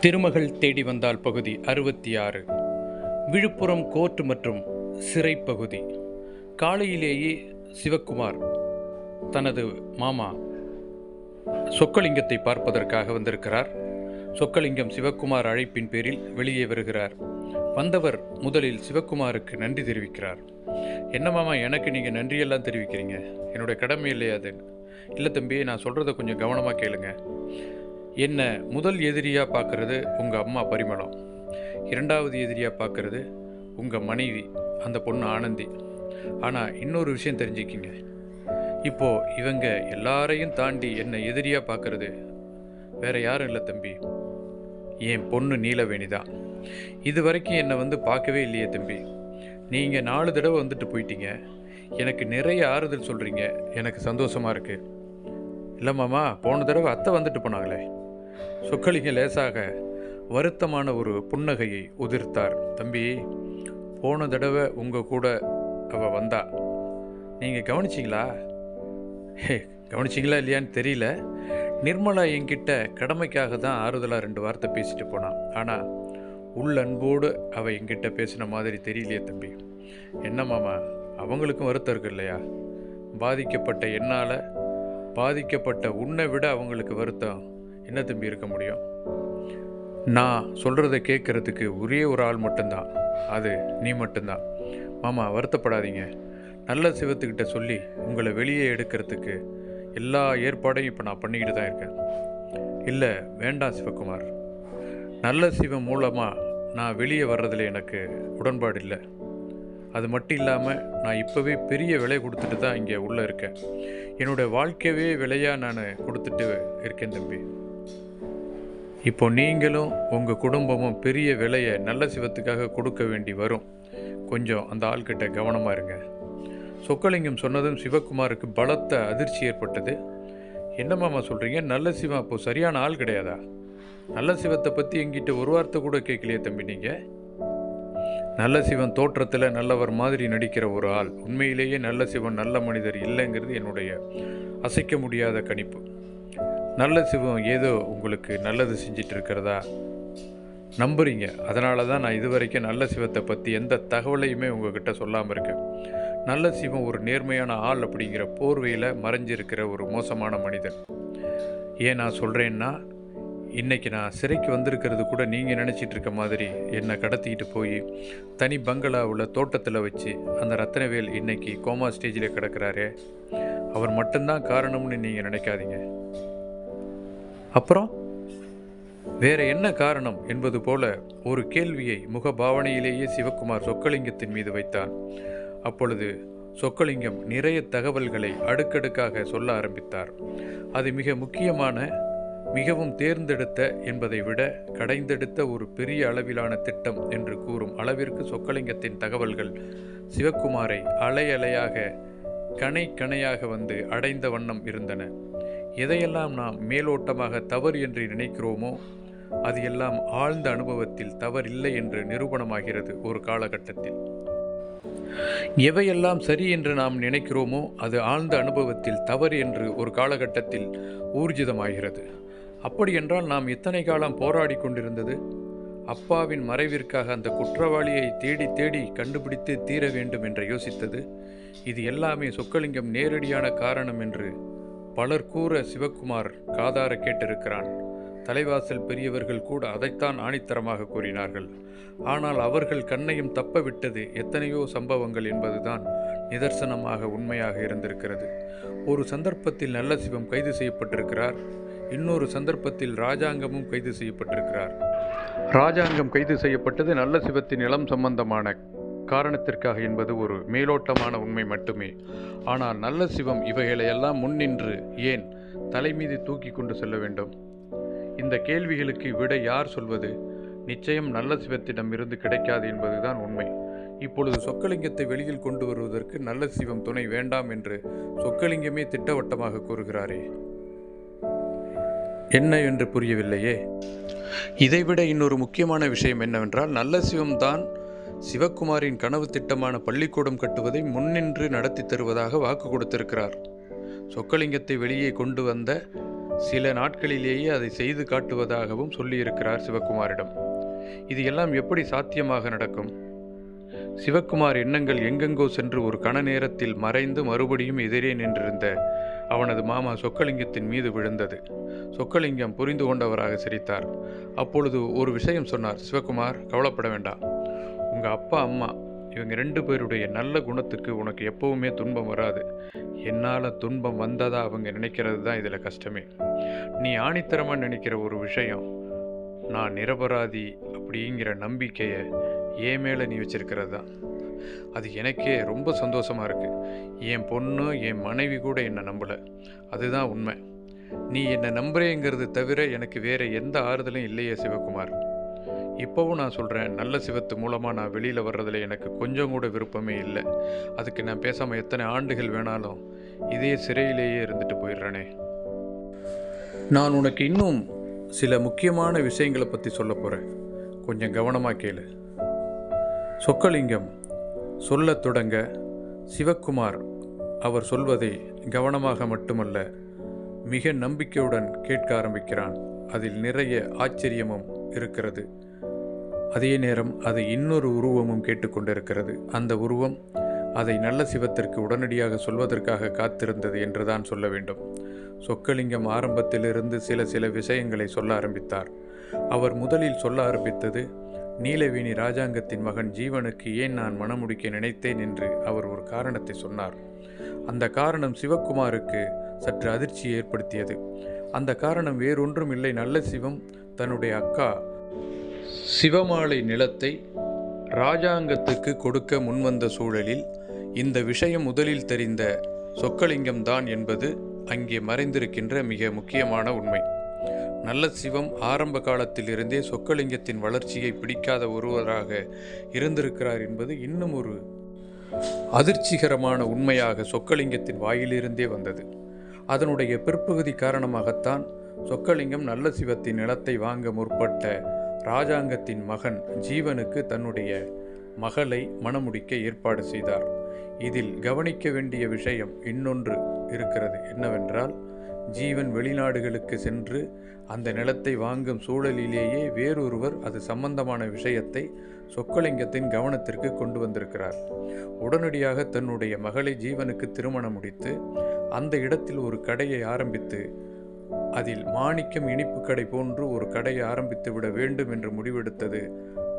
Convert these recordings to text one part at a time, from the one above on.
திருமகள் தேடி வந்தால் பகுதி அறுபத்தி ஆறு விழுப்புரம் கோர்ட் மற்றும் சிறை பகுதி காலையிலேயே சிவக்குமார் தனது மாமா சொக்கலிங்கத்தை பார்ப்பதற்காக வந்திருக்கிறார். சொக்கலிங்கம் சிவக்குமார் அழைப்பின் பேரில் வெளியே வருகிறார். வந்தவர் முதலில் சிவக்குமாருக்கு நன்றி தெரிவிக்கிறார். என்ன மாமா எனக்கு நீங்கள் நன்றியெல்லாம் தெரிவிக்கிறீங்க. என்னுடைய கடமை இல்லையா அது? இல்லை தம்பி நான் சொல்கிறத கொஞ்சம் கவனமாக கேளுங்க. என்ன முதல் எதிரியாக பார்க்குறது உங்கள் அம்மா பரிமளம். இரண்டாவது எதிரியாக பார்க்குறது உங்கள் மனைவி அந்த பொண்ணு ஆனந்தி. ஆனால் இன்னொரு விஷயம் தெரிஞ்சுக்கிங்க. இப்போது இவங்க எல்லாரையும் தாண்டி என்னை எதிரியாக பார்க்குறது வேற யாரும் இல்லை தம்பி. என் பொண்ணு நீலவேணி தான். இது வரைக்கும் என்னை வந்து பார்க்கவே இல்லையே தம்பி. நீங்கள் நாலு தடவை வந்துட்டு போயிட்டீங்க. எனக்கு நிறைய ஆறுதல் சொல்கிறீங்க எனக்கு சந்தோஷமாக இருக்குது இல்லை மாமா போன தடவை அத்தை வந்துட்டு போனாங்களே. சொக்கலிங்க லேசாக வருத்தமான ஒரு புன்னகையை உதிர்த்தார். தம்பி போன தடவை உங்கள் கூட அவள் வந்தா. நீங்கள் கவனிச்சிங்களா? ஹே கவனிச்சிங்களா இல்லையான்னு தெரியல. நிர்மலா என்கிட்ட கடமைக்காக தான் ஆறுதலாக ரெண்டு வார்த்தை பேசிட்டு போனான் ஆனால் உள் அன்போடு அவள் என்கிட்ட பேசின மாதிரி தெரியலையே தம்பி. என்ன மாமா அவங்களுக்கும் வருத்தம் இருக்கு இல்லையா? பாதிக்கப்பட்ட என்னால் பாதிக்கப்பட்ட உன்னை விட அவங்களுக்கு வருத்தம் என்ன தம்பி இருக்க முடியும்? நான் சொல்கிறத கேட்குறதுக்கு ஒரே ஒரு ஆள் மட்டும்தான். அது நீ மட்டும்தான். மாமா வருத்தப்படாதீங்க. நல்ல சிவத்துக்கிட்ட சொல்லி உங்களை வெளியே எடுக்கிறதுக்கு எல்லா ஏற்பாடையும் இப்போ நான் பண்ணிக்கிட்டு தான் இருக்கேன். இல்லை வேண்டாம் சிவகுமார். நல்ல சிவம் மூலமாக நான் வெளியே வர்றதில் எனக்கு உடன்பாடு இல்லை. அது மட்டும் இல்லாமல் நான் இப்போவே பெரிய விலை கொடுத்துட்டு தான் இங்கே உள்ளே இருக்கேன். என்னோடய வாழ்க்கையவே விலையாக நான் கொடுத்துட்டு இருக்கேன் தம்பி. இப்போ நீங்களும் உங்கள் குடும்பமும் பெரிய விலையை நல்ல சிவத்துக்காக கொடுக்க வேண்டி வரும். கொஞ்சம் அந்த ஆள்கிட்ட கவனமாக இருங்க. சொக்கலிங்கம் சொன்னதும் சிவகுமாருக்கு பலத்த அதிர்ச்சி ஏற்பட்டது. என்ன மாமா சொல்கிறீங்க நல்ல சிவம் அப்போ சரியான ஆள் கிடையாதா? நல்ல சிவத்தை பற்றி எங்கிட்ட ஒரு வார்த்தை கூட கேட்கலையே தம்பி நீங்கள் நல்ல சிவன் தோற்றத்தில் நல்லவர் மாதிரி நடிக்கிற ஒரு ஆள். உண்மையிலேயே நல்ல சிவன் நல்ல மனிதர் இல்லைங்கிறது என்னுடைய அசைக்க முடியாத கணிப்பு. நல்ல சிவம் ஏதோ உங்களுக்கு நல்லது செஞ்சிட்டு இருக்கிறதா நம்புறீங்க. அதனால தான் நான் இதுவரைக்கும் நல்ல சிவத்தை பற்றி எந்த தகவலையுமே உங்ககிட்ட சொல்லாமல் இருக்கேன். நல்ல சிவம் ஒரு நேர்மையான ஆள் அப்படிங்கிற போர்வையில் மறைஞ்சிருக்கிற ஒரு மோசமான மனிதன். ஏன் நான் சொல்கிறேன்னா இன்றைக்கி நான் சிறைக்கு வந்திருக்கிறது கூட நீங்கள் நினச்சிட்டு இருக்க மாதிரி என்னை கடத்திக்கிட்டு போய் தனி பங்களாவில் தோட்டத்தில் வச்சு அந்த ரத்னவேல் இன்னைக்கு கோமா ஸ்டேஜில் கிடக்கிறாரே. அவர் மட்டும்தான் காரணம்னு நீங்கள் நினைக்காதீங்க. அப்புறம்? வேற என்ன காரணம் என்பது போல ஒரு கேள்வியை முகபாவனையிலேயே சிவக்குமார் சொக்கலிங்கத்தின் மீது வைத்தான். அப்பொழுது சொக்கலிங்கம் நிறைய தகவல்களை அடுக்கடுக்காக சொல்ல ஆரம்பித்தார். அது மிக முக்கியமான மிகவும் தேர்ந்தெடுத்த என்பதை விட கடைந்தெடுத்த ஒரு பெரிய அளவிலான திட்டம் என்று கூறும் அளவிற்கு சொக்கலிங்கத்தின் தகவல்கள் சிவக்குமாரை அலை அலையாக கணை கணையாக வந்து அடைந்த வண்ணம் இருந்தன. எதையெல்லாம் நாம் மேலோட்டமாக தவறு என்று நினைக்கிறோமோ அது எல்லாம் ஆழ்ந்த அனுபவத்தில் தவறில்லை என்று நிரூபணமாகிறது ஒரு காலகட்டத்தில். எவையெல்லாம் சரி என்று நாம் நினைக்கிறோமோ அது ஆழ்ந்த அனுபவத்தில் தவறு என்று ஒரு காலகட்டத்தில் ஊர்ஜிதமாகிறது. அப்படியென்றால் நாம் இத்தனை காலம் போராடி கொண்டிருந்தது? அப்பாவின் மறைவிற்காக அந்த குற்றவாளியை தேடி தேடி கண்டுபிடித்து தீர வேண்டும் என்று யோசித்தது. இது எல்லாமே சொக்கலிங்கம் நேரடியான காரணம் என்று பலர் கூற சிவக்குமார் காதார கேட்டிருக்கிறான். தலைவாசல் பெரியவர்கள் கூட அதைத்தான் ஆணித்தரமாக கூறினார்கள். ஆனால் அவர்கள் கண்ணையும் தப்ப விட்டது எத்தனையோ சம்பவங்கள் என்பதுதான் நிதர்சனமாக உண்மையாக இருந்திருக்கிறது. ஒரு சந்தர்ப்பத்தில் நல்ல சிவம் கைது செய்யப்பட்டிருக்கிறார். இன்னொரு சந்தர்ப்பத்தில் ராஜாங்கமும் கைது செய்யப்பட்டிருக்கிறார். ராஜாங்கம் கைது செய்யப்பட்டது நல்ல சிவத்தின் இளம் சம்பந்தமான காரணத்திற்காக என்பது ஒரு மேலோட்டமான உண்மை மட்டுமே. ஆனால் நல்ல சிவம் இவைகளையெல்லாம் முன்னின்று ஏன் தலைமீது தூக்கி கொண்டு செல்ல வேண்டும்? இந்த கேள்விகளுக்கு விட யார் சொல்வது? நிச்சயம் நல்ல சிவத்திடம் இருந்து கிடைக்காது என்பதுதான் உண்மை. இப்பொழுது சொக்கலிங்கத்தை வெளியில் கொண்டு வருவதற்கு நல்ல சிவம் துணை வேண்டாம் என்று சொக்கலிங்கமே திட்டவட்டமாக கூறுகிறாரே. என்ன என்று புரியவில்லையே? இதைவிட இன்னொரு முக்கியமான விஷயம் என்னவென்றால் நல்ல சிவம்தான் சிவக்குமாரின் கனவு திட்டமான பள்ளிக்கூடம் கட்டுவதை முன்னின்று நடத்தி தருவதாக வாக்கு கொடுத்திருக்கிறார். சொக்கலிங்கத்தை வெளியே கொண்டு வந்த சில நாட்களிலேயே அதை செய்து காட்டுவதாகவும் சொல்லியிருக்கிறார் சிவகுமாரிடம். இது எல்லாம் எப்படி சாத்தியமாக நடக்கும்? சிவக்குமார் எண்ணங்கள் எங்கெங்கோ சென்று ஒரு கண நேரத்தில் மறைந்து மறுபடியும் எதிரே நின்றிருந்த அவனது மாமா சொக்கலிங்கத்தின் மீது விழுந்தது. சொக்கலிங்கம் புரிந்து கொண்டவராக சிரித்தார். அப்பொழுது ஒரு விஷயம் சொன்னார். சிவகுமார் கவலைப்பட வேண்டாம். உங்கள் அப்பா அம்மா இவங்க ரெண்டு பேருடைய நல்ல குணத்துக்கு உனக்கு எப்பவுமே துன்பம் வராது. என்னால் துன்பம் வந்ததா அவங்க நினைக்கிறது தான் இதில் கஷ்டமே. நீ ஆணித்தரமாக நினைக்கிற ஒரு விஷயம் நான் நிரபராதி அப்படிங்கிற நம்பிக்கையை ஏன் மேலே நீ வச்சிருக்கிறது தான் அது எனக்கே ரொம்ப சந்தோஷமாக இருக்குது என் பொண்ணு என் மனைவி கூட என்னை நம்பலை. அதுதான் உண்மை. நீ என்னை நம்புறேங்கிறது தவிர எனக்கு வேறு எந்த ஆறுதலும் இல்லையே சிவகுமார். இப்போவும் நான் சொல்கிறேன் நல்ல சிவத்து மூலமாக நான் வெளியில் வர்றதில் எனக்கு கொஞ்சம் கூட விருப்பமே இல்லை. அதுக்கு நான் பேசாமல் எத்தனை ஆண்டுகள் வேணாலும் இதே சிறையிலேயே இருந்துட்டு போயிடுறேனே. நான் உனக்கு இன்னும் சில முக்கியமான விஷயங்களை பற்றி சொல்ல போகிறேன் கொஞ்சம் கவனமாக கேளு. சொக்கலிங்கம் சொல்லத் தொடங்க சிவக்குமார் அவர் சொல்வதை கவனமாக மட்டுமல்ல மிக நம்பிக்கையுடன் கேட்க ஆரம்பிக்கிறான். அதில் நிறைய ஆச்சரியமும் இருக்கிறது. அதே நேரம் அதை இன்னொரு உருவமும் கேட்டுக்கொண்டிருக்கிறது. அந்த உருவம் அதை நல்ல சிவத்திற்கு உடனடியாக சொல்வதற்காக காத்திருந்தது என்றுதான் சொல்ல வேண்டும். சொக்கலிங்கம் ஆரம்பத்திலிருந்து சில சில விஷயங்களை சொல்ல ஆரம்பித்தார். அவர் முதலில் சொல்ல ஆரம்பித்தது நீலவேணி ராஜாங்கத்தின் மகன் ஜீவனுக்கு ஏன் நான் மனமுடிக்க நினைத்தேன்? என்று அவர் ஒரு காரணத்தை சொன்னார். அந்த காரணம் சிவக்குமாருக்கு சற்று அதிர்ச்சியை ஏற்படுத்தியது. அந்த காரணம் வேறொன்றும் இல்லை நல்ல சிவம் தன்னுடைய அக்கா சிவமாலை நிலத்தை ராஜாங்கத்துக்கு கொடுக்க முன்வந்த சூழலில் இந்த விஷயம் முதலில் தெரிந்த சொக்கலிங்கம் தான் என்பது அங்கே மறைந்திருக்கின்ற மிக முக்கியமான உண்மை. நல்ல சிவம் ஆரம்ப காலத்திலிருந்தே சொக்கலிங்கத்தின் வளர்ச்சியை பிடிக்காத ஒருவராக இருந்திருக்கிறார் என்பது இன்னும் ஒரு அதிர்ச்சிகரமான உண்மையாக சொக்கலிங்கத்தின் வாயிலிருந்தே வந்தது. அதனுடைய பிற்பகுதி காரணமாகத்தான் சொக்கலிங்கம் நல்ல சிவத்தின் நிலத்தை வாங்க முற்பட்ட ராஜாங்கத்தின் மகன் ஜீவனுக்கு தன்னுடைய மகளை மணமுடிக்க ஏற்பாடு செய்தார். இதில் கவனிக்க வேண்டிய விஷயம் இன்னொன்று இருக்கிறது. என்னவென்றால் ஜீவன் வெளிநாடுகளுக்கு சென்று அந்த நிலத்தை வாங்கும் சூழலிலேயே வேறொருவர் அது சம்பந்தமான விஷயத்தை சொக்கலிங்கத்தின் கவனத்திற்கு கொண்டு வந்திருக்கிறார். உடனடியாக தன்னுடைய மகளை ஜீவனுக்கு திருமணம் முடித்து அந்த இடத்தில் ஒரு கடையை ஆரம்பித்து அதில் மாணிக்கம் இனிப்பு கடை போன்று ஒரு கடையை ஆரம்பித்து விட வேண்டும் என்று முடிவெடுத்தது.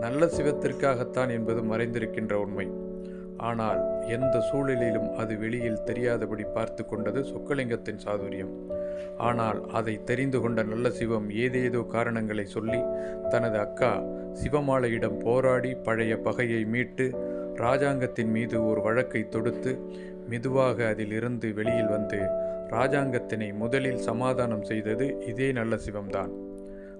நல்ல சிவத்திற்காகத்தான் என்பது மறைந்திருக்கின்ற உண்மை. ஆனால் எந்த சூழலிலும் அது வெளியில் தெரியாதபடி பார்த்து கொண்டது சொக்கலிங்கத்தின் சாதுரியம். ஆனால் அதை தெரிந்து கொண்ட நல்ல சிவம் ஏதேதோ காரணங்களை சொல்லி தனது அக்கா சிவமாலையிடம் போராடி பழைய பகையை மீட்டு ராஜாங்கத்தின் மீது ஒரு வழக்கை தொடுத்து மெதுவாக அதிலிருந்து வெளியில் வந்து ராஜாங்கத்தினை முதலில் சமாதானம் செய்தது இதே நல்ல சிவம்தான்.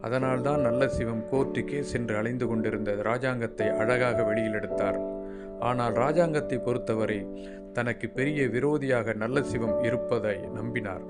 அதனால்தான் நல்ல சிவம் கோர்ட்டுக்கே சென்று அலைந்து கொண்டிருந்த ராஜாங்கத்தை அழகாக வெளியில் எடுத்தார். ஆனால் ராஜாங்கத்தை பொறுத்தவரை தனக்கு பெரிய விரோதியாக நல்ல சிவம் இருப்பதை நம்பினார்.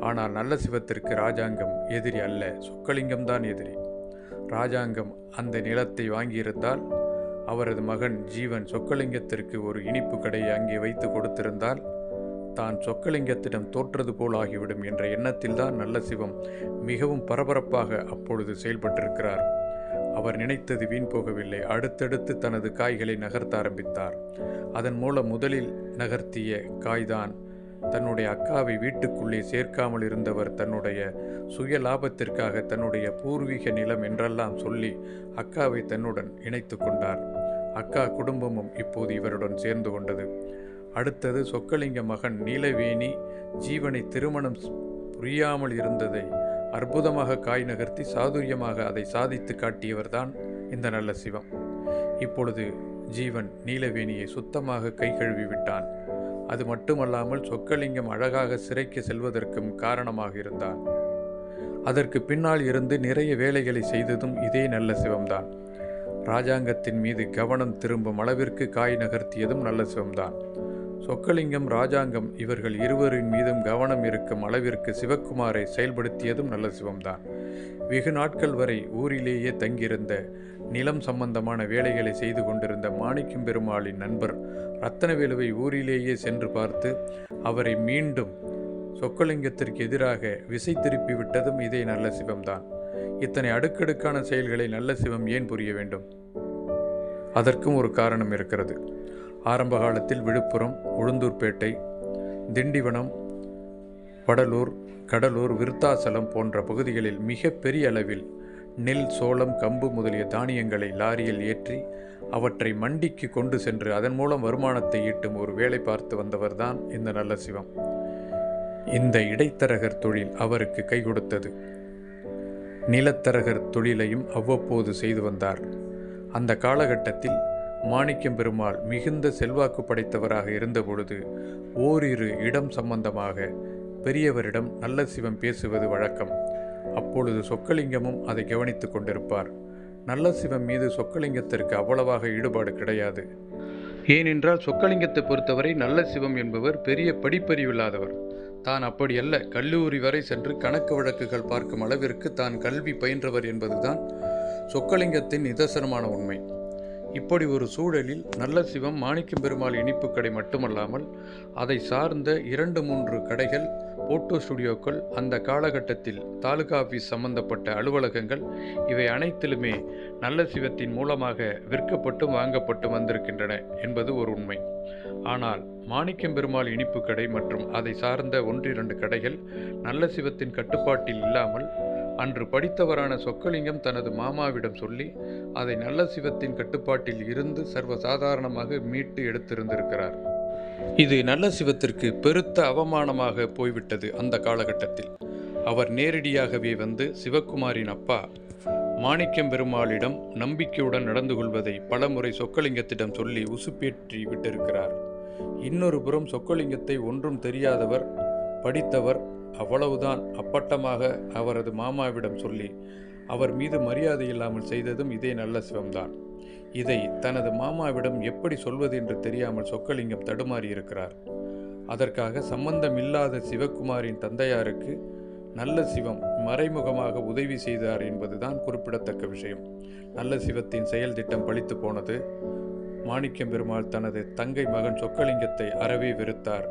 ஆனால் நல்ல சிவத்திற்கு ராஜாங்கம் எதிரி அல்ல சொக்கலிங்கம்தான் எதிரி. ராஜாங்கம் அந்த நிலத்தை வாங்கியிருந்தால் அவரது மகன் ஜீவன் சொக்கலிங்கத்திற்கு ஒரு இனிப்பு கடையை அங்கே வைத்து கொடுத்திருந்தால் தான் சொக்கலிங்கத்திடம் தோற்றது போலாகிவிடும் என்ற எண்ணத்தில்தான் நல்ல சிவம் மிகவும் பரபரப்பாக அப்பொழுது செயல்பட்டிருக்கிறார். அவர் நினைத்தது வீண் போகவில்லை. அடுத்தடுத்து தனது காய்களை நகர்த்த ஆரம்பித்தார். அதன் மூலம் முதலில் நகர்த்திய காய்தான் தன்னுடைய அக்காவை வீட்டுக்குள்ளே சேர்க்காமல் இருந்தவர் தன்னுடைய சுய லாபத்திற்காக தன்னுடைய பூர்வீக நிலம் என்றெல்லாம் சொல்லி அக்காவை தன்னுடன் இணைத்து கொண்டார். அக்கா குடும்பமும் இப்போது இவருடன் சேர்ந்து கொண்டது. அடுத்தது சொக்கலிங்க மகன் நீலவேணி ஜீவனை திருமணம் புரியாமல் இருந்ததை அற்புதமாக காய் நகர்த்தி சாதுரியமாக அதை சாதித்து காட்டியவர்தான் இந்த நல்ல சிவம். இப்பொழுது ஜீவன் நீலவேணியை சுத்தமாக கை கழுவி விட்டான். அது மட்டுமல்லாமல் சொக்கலிங்கம் அழகாக சிறைக்கு செல்வதற்கும் காரணமாக இருந்தான். அதற்கு பின்னால் இருந்து நிறைய வேலைகளை செய்ததும் இதே நல்ல சிவம்தான். ராஜாங்கத்தின் மீது கவனம் திரும்பும் அளவிற்கு காய் நகர்த்தியதும் நல்ல சிவம்தான். சொக்கலிங்கம் ராஜாங்கம் இவர்கள் இருவரின் மீதும் கவனம் இருக்கும் அளவிற்கு சிவக்குமாரை செயல்படுத்தியதும் நல்ல சிவம்தான். வெகு நாட்கள் வரை ஊரிலேயே தங்கியிருந்த நிலம் சம்பந்தமான வேலைகளை செய்து கொண்டிருந்த மாணிக்கம் பெருமாளின் நண்பர் ரத்தனவேலுவை ஊரிலேயே சென்று பார்த்து அவரை மீண்டும் சொக்கலிங்கத்திற்கு எதிராக விசை திருப்பி விட்டதும் இதே நல்ல சிவம்தான். இத்தனை அடுக்கடுக்கான செயல்களை நல்ல சிவம் ஏன் புரிய வேண்டும்? அதற்கும் ஒரு காரணம் இருக்கிறது. ஆரம்ப காலத்தில் விழுப்புரம் உளுந்தூர்பேட்டை திண்டிவனம் வடலூர் கடலூர் விருத்தாசலம் போன்ற பகுதிகளில் மிக பெரிய அளவில் நெல் சோளம் கம்பு முதலிய தானியங்களை லாரியில் ஏற்றி அவற்றை மண்டிக்கு கொண்டு சென்று அதன் மூலம் வருமானத்தை ஈட்டும் ஒரு வேலை பார்த்து வந்தவர்தான் இந்த நல்ல சிவம். இந்த இடைத்தரகர் தொழில் அவருக்கு கை கொடுத்தது. நிலத்தரகர் தொழிலையும் அவ்வப்போது செய்து வந்தார். அந்த காலகட்டத்தில் மாணிக்கம் பெருமாள் மிகுந்த செல்வாக்கு படைத்தவராக இருந்தபொழுது ஓரிரு இடம் சம்பந்தமாக பெரியவரிடம் நல்ல சிவம் பேசுவது வழக்கம். அப்பொழுது சொக்கலிங்கமும் அதை கவனித்து கொண்டிருப்பார். நல்ல சிவம் மீது சொக்கலிங்கத்திற்கு அவ்வளவாக ஈடுபாடு கிடையாது. ஏனென்றால் சொக்கலிங்கத்தை பொறுத்தவரை நல்ல சிவம் என்பவர் பெரிய படிப்பறிவில்லாதவர். தான் அப்படியல்ல கல்லூரி வரை சென்று கணக்கு வழக்குகள் பார்க்கும் அளவிற்கு தான் கல்வி பயின்றவர் என்பதுதான் சொக்கலிங்கத்தின் நிதர்சனமான உண்மை. இப்படி ஒரு சூழலில் நல்ல சிவம் மாணிக்கம் பெருமாள் இனிப்பு கடை மட்டுமல்லாமல் அதை சார்ந்த இரண்டு மூன்று கடைகள் போட்டோ ஸ்டுடியோக்கள் அந்த காலகட்டத்தில் தாலுகா ஆஃபீஸ் சம்பந்தப்பட்ட அலுவலகங்கள் இவை அனைத்திலுமே நல்ல சிவத்தின் மூலமாக விற்கப்பட்டும் வாங்கப்பட்டு வந்திருக்கின்றன என்பது ஒரு உண்மை. ஆனால் மாணிக்கம் பெருமாள் இனிப்பு கடை மற்றும் அதை சார்ந்த ஒன்றிரண்டு கடைகள் நல்ல சிவத்தின் கட்டுப்பாட்டில் இல்லாமல் அன்று படித்தவரான சொக்கலிங்கம் தனது மாமாவிடம் சொல்லி அதை நல்ல சிவத்தின் கட்டுப்பாட்டில் இருந்து சர்வசாதாரணமாக மீட்டு எடுத்திருந்திருக்கிறார். இது நல்ல சிவத்திற்கு பெருத்த அவமானமாக போய்விட்டது அந்த காலகட்டத்தில். அவர் நேரடியாகவே வந்து சிவக்குமாரின் அப்பா மாணிக்கம் பெருமாளிடம் நம்பிக்கையுடன் நடந்து கொள்வதை பலமுறை சொக்கலிங்கத்திடம் சொல்லி உசுப்பேற்றி விட்டிருக்கிறார். இன்னொரு புறம் சொக்கலிங்கத்தை ஒன்றும் தெரியாதவர் படித்தவர் அவ்வளவுதான் அப்பட்டமாக அவரது மாமாவிடம் சொல்லி அவர் மீது மரியாதை இல்லாமல் செய்ததும் இதே நல்ல சிவம்தான். இதை தனது மாமாவிடம் எப்படி சொல்வது என்று தெரியாமல் சொக்கலிங்கம் தடுமாறியிருக்கிறார் அதற்காக சம்பந்தமில்லாத சிவகுமாரின் தந்தையாருக்கு நல்ல சிவம் மறைமுகமாக உதவி செய்தார் என்பதுதான் குறிப்பிடத்தக்க விஷயம். நல்ல சிவத்தின் செயல் திட்டம் பழித்து போனது. மாணிக்கம் பெருமாள் தனது தங்கை மகன் சொக்கலிங்கத்தை அறவே வெறுத்தார்.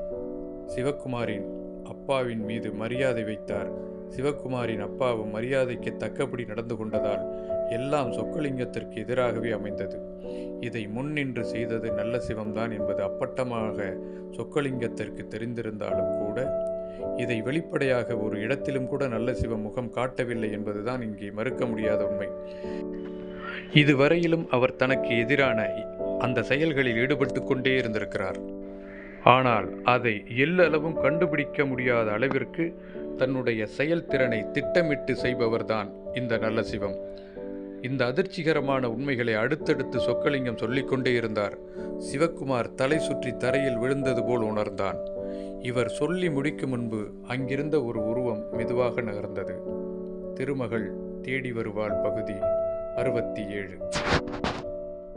சிவகுமாரின் அப்பாவின் மீது மரியாதை வைத்தார். சிவகுமாரின் அப்பாவும் மரியாதைக்கு தக்கபடி நடந்து கொண்டதால் எல்லாம் சொக்கலிங்கத்திற்கு எதிராகவே அமைந்தது. இதை முன்னின்று செய்தது நல்ல சிவம்தான் என்பது அப்பட்டமாக சொக்கலிங்கத்திற்கு தெரிந்திருந்தாலும் கூட இதை வெளிப்படையாக ஒரு இடத்திலும் கூட நல்ல சிவம் முகம் காட்டவில்லை என்பதுதான் இங்கே மறுக்க முடியாத உண்மை. இதுவரையிலும் அவர் தனக்கு எதிரான அந்த செயல்களில் ஈடுபட்டு கொண்டே இருந்திருக்கிறார். ஆனால் அதை எல்லளவும் கண்டுபிடிக்க முடியாத அளவிற்கு தன்னுடைய செயல்திறனை திட்டமிட்டு செய்பவர்தான் இந்த நல்ல சிவம். இந்த அதிர்ச்சிகரமான உண்மைகளை அடுத்தடுத்து சொக்கலிங்கம் சொல்லிக்கொண்டே இருந்தார். சிவக்குமார் தலை சுற்றி தரையில் விழுந்தது போல் உணர்ந்தான். இவர் சொல்லி முடிக்கும் முன்பு அங்கிருந்த ஒரு உருவம் மெதுவாக நகர்ந்தது. திருமகள் தேடி வருவாள் பகுதி அறுபத்தி ஏழு.